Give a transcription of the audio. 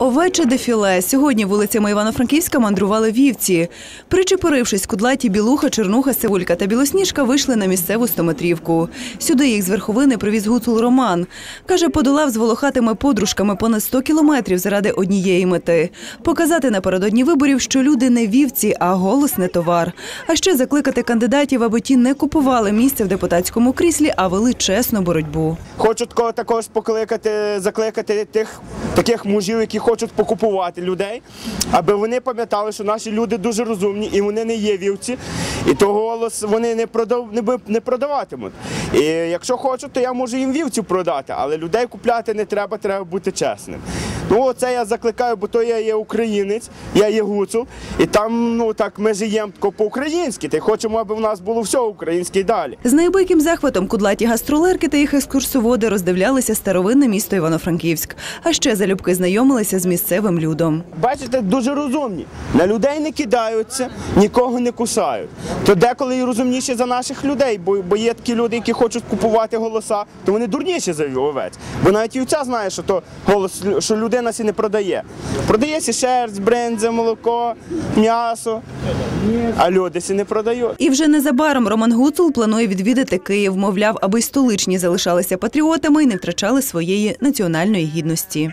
Овече дефіле. Сьогодні вулицями Івано-Франківська мандрували вівці. Причепорившись, кудлаті білуха, чернуха, сивулька та білосніжка вийшли на місцеву стометрівку. Сюди їх з верховини привіз гуцул Роман. Каже, подолав з волохатими подружками понад 100 кілометрів заради однієї мети – показати напередодні виборів, що люди не вівці, а голос не товар. А ще закликати кандидатів, аби ті не купували місце в депутатському кріслі, а вели чесну боротьбу. Хочу такого також покликати, закликати тих таких мужів, які хочуть покупувати людей, аби вони пам'ятали, що наші люди дуже розумні і вони не є вівці, і то голос вони не продав не, не продаватимуть. І якщо хочуть, то я можу їм вівців продати, але людей купляти не треба, треба бути чесним. Ну це я закликаю, бо то я є українець, я є гуцул, і там ну так ми живемо по-українськи. Й хочемо, аби в нас було все українське і далі. З неабияким захватом кудлаті гастролерки та їх екскурсоводи роздивлялися старовинне місто Івано-Франківськ. А ще залюбки знайомилися з місцевим людом. Бачите, дуже розумні. На людей не кидаються, нікого не кусають. То деколи і розумніші за наших людей, бо, бо є такі люди, які хочуть купувати голоса, то вони дурніші за овець. Бо навіть вівця знає, що то голос, що людина сі не продає. Продається шерсть, бренза, молоко, м'ясо, а люди сі не продають. І вже незабаром Роман Гуцул планує відвідати Київ, мовляв, аби й столичні залишалися патріотами і не втрачали своєї національної гідності.